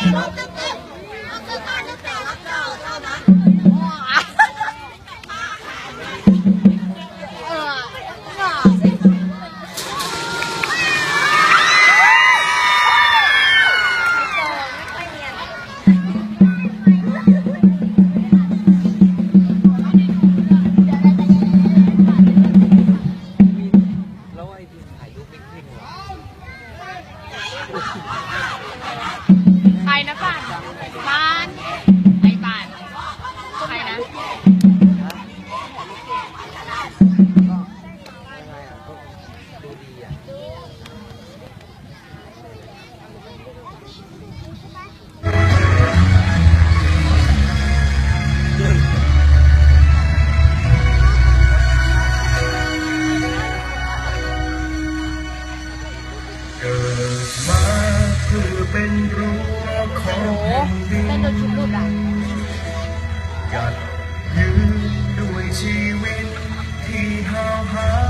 Thank you. เป็นรั้วของนินกัดยืนด้วยชีวิตที่ห้าวหา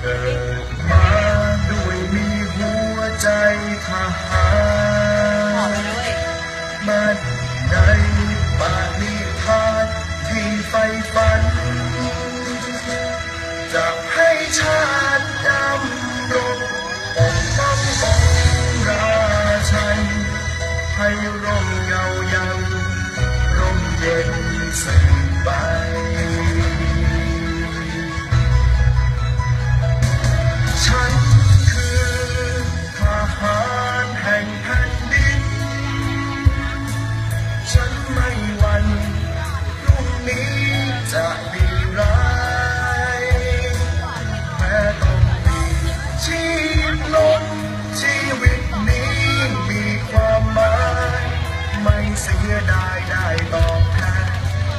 เกิดมาด้วยมีหัวใจทหาร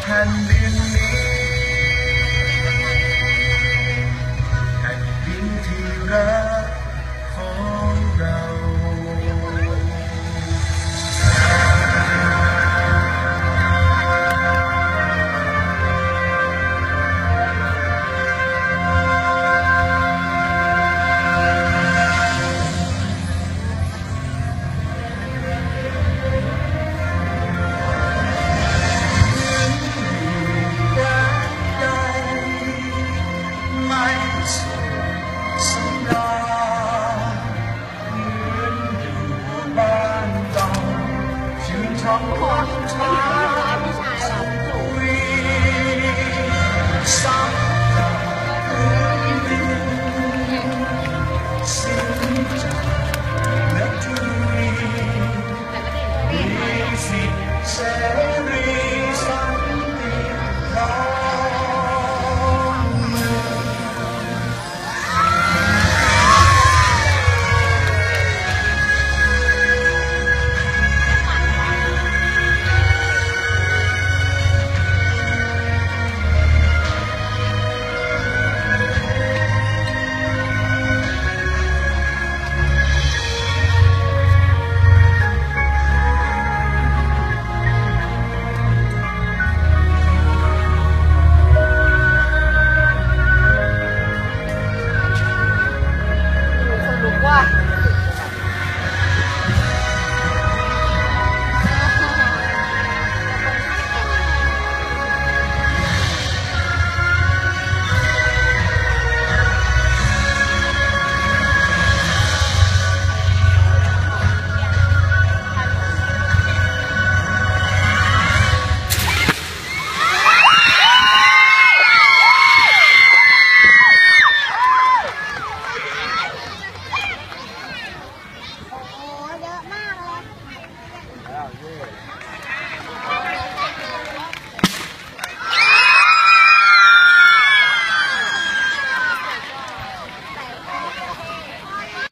hand in